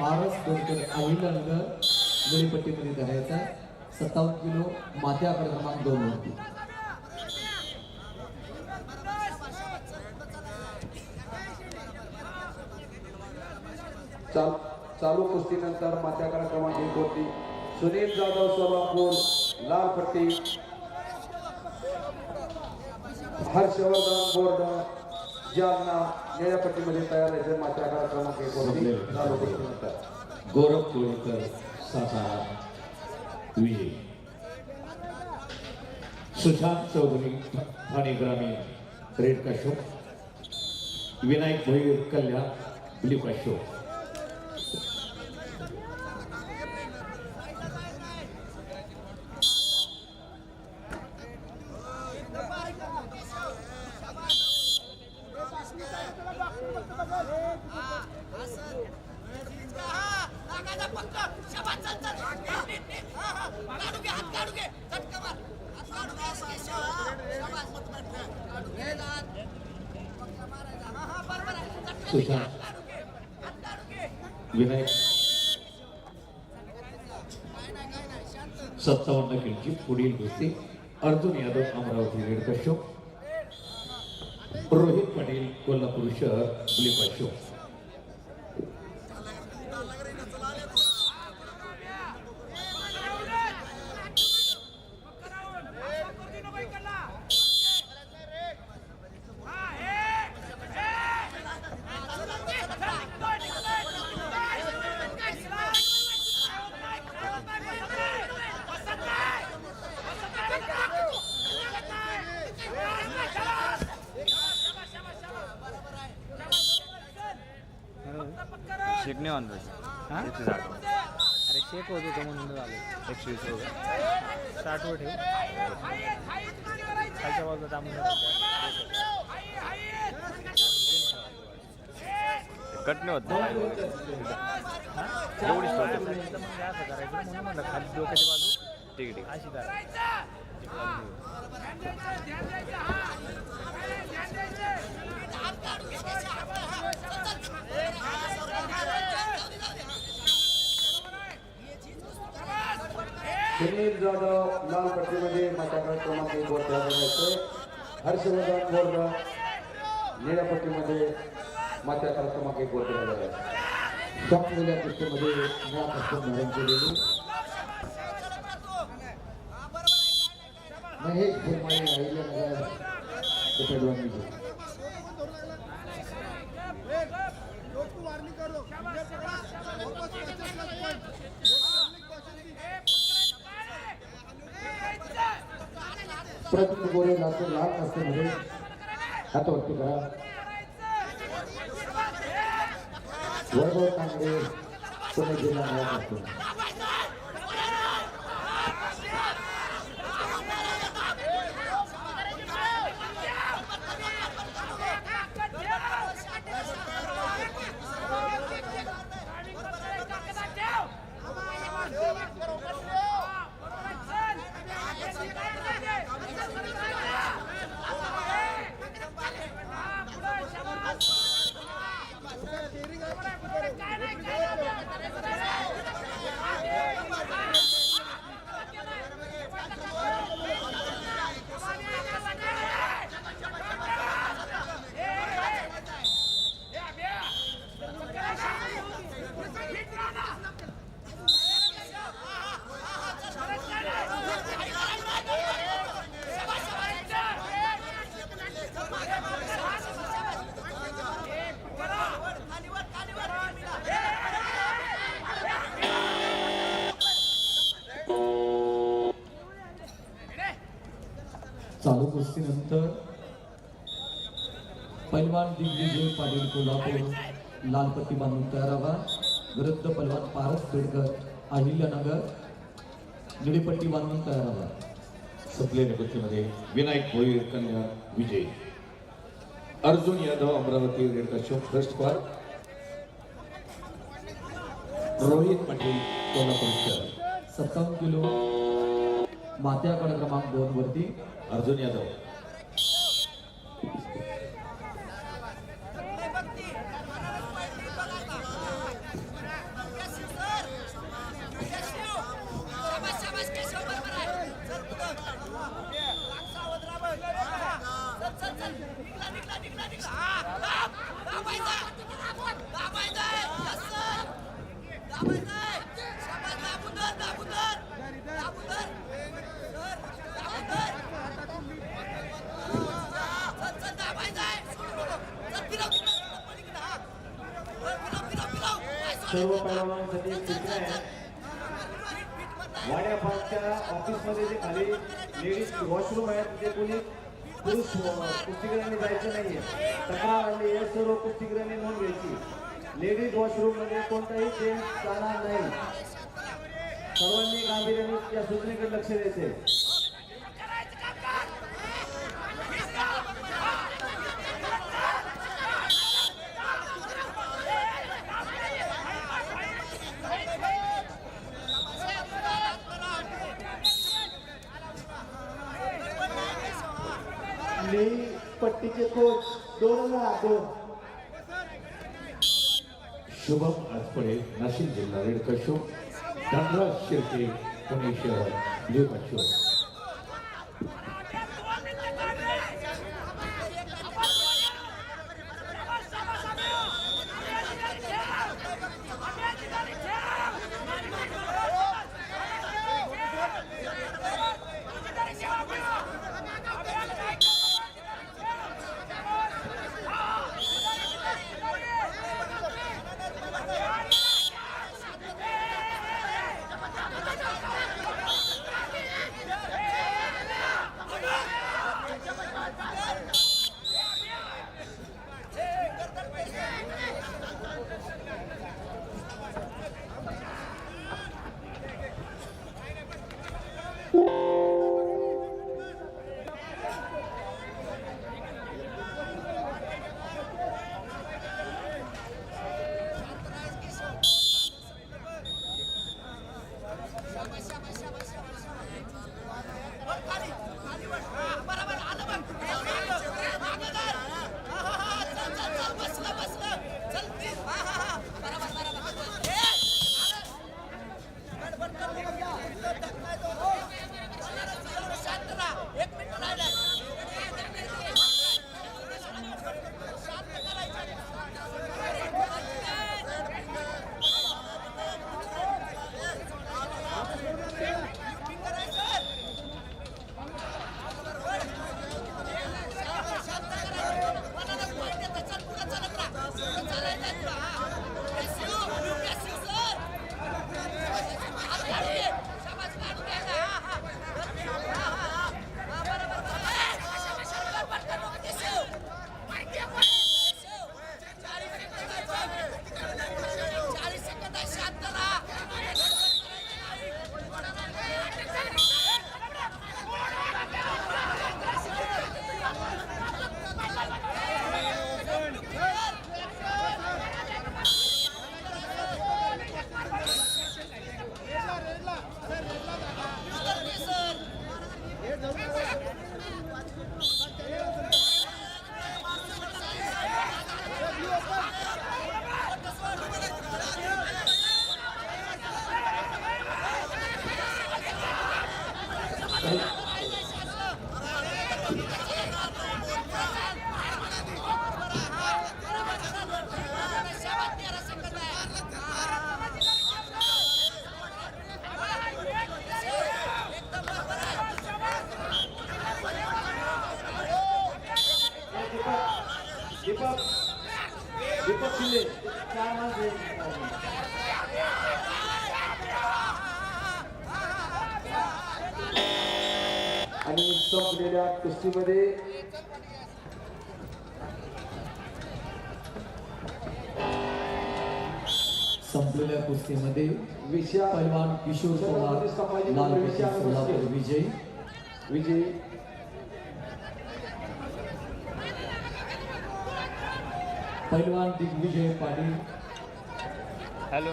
पारस दोनकर अहिल्यानगर निळीपट्टीमध्ये धरायचा सत्तावन्न किलो माथ्याकडे क्रमांक दोन वरती. चाल चालू कुस्तीनंतर माथ्याकडे क्रमांक एक होती सुनील जाधव सोलापूर लाल पट्टी. हर्षवर्धन बोर्ड जालना. निळ्या पट्टीमध्ये तयार आहे मात्याकडे क्रमांक एक होती चालू कुस्तीनंतर गौरव कोळकर सातारा विजय. सुशांत चौधरी ठाणे ग्रामीण रेड का शो. विनायक भोईर कल्याण ब्ल्यू का शो. सुशांत विनायक. सत्तावन्न किलची पुढील कुस्ती अर्जुन यादव अमरावती रेड शो. रोहित पाटील कोल्हापूर शहर ब्ल्यू का शो. शेक नाही ऑन एकशे साठ. अरे शेक होत होतं म्हणून झालं एकशे वीस रुपये. साठ वर ठेव. खालच्या बाजूला दाबून कट नाही होत ना. एवढीच ठेवते म्हणजे असं करायचं म्हणून म्हणलं खाली डोक्याची बाजू ठीक आहे ठीक आहे. अशी करा सुनील जाधव लाल पट्टीमध्ये मात्याकडे क्रमांक एक वर तयार करायचे हर्षवर्धन बोर्ड निळ्या पट्टीमध्ये मात्याकडे क्रमांक एक वर तयार करायचे संपलेल्या कुस्तीमध्ये यापासून धारण केलेली. महेश भुरमाळे अहिल्यानगर ते पैलवान विजय प्रदीप गोरे लातूर लाल कुस्तीमध्ये हातवरती करा. वैभव तांगडे पुणे जिल्हा चालू कुस्तीनंतर पैलवान दिग्विजय पाटील कोल्हापूर लालपट्टी बांधून तयार व्हा विरुद्ध पैलवान पारस बेडकर अहिल्यानगर निळीपट्टी बांधून तयार व्हा संपलेल्या कुस्तीमध्ये विनायक भोईर कल्याण विजय. अर्जुन यादव अमरावती रेड का शो फर्स्ट बार रोहित पाटील कोल्हापूर सत्तावन्न किलो माथ्याकडे क्रमांक दोन वरती. अर्जुन यादव. सर्व पैलवानांसाठी सूचना आहे. वाड्या पार्कच्या ऑफिसमध्ये जे खाली लेडीज वॉशरूम आहे तिथे कोणी पुरुष कुस्तीगिरांनी जायचं नाहीये. तक्रार आली या सर्व कुस्तीगिरांनी नोंद घ्यायची. लेडीज वॉशरूममध्ये कोणताही चेंज जाणार नाही. सर्वांनी गांभीर्याने या सूचनेकडे लक्ष द्यायचे मी पट्टीचे कोच दोन दोन. शुभम आजपडे नाशिक जिल्हा रेडकशो धनराज शिर्के पुणे शहर लिओ दीपक शिंदे चार माणसं आणि संपलेल्या कुस्तीमध्ये संपलेल्या कुस्तीमध्ये विषया पैलवान किशोर पवार लालपट्टी सोलापूर विजयी. विजयी. पैलवान दिग्विजय पाटील. हॅलो.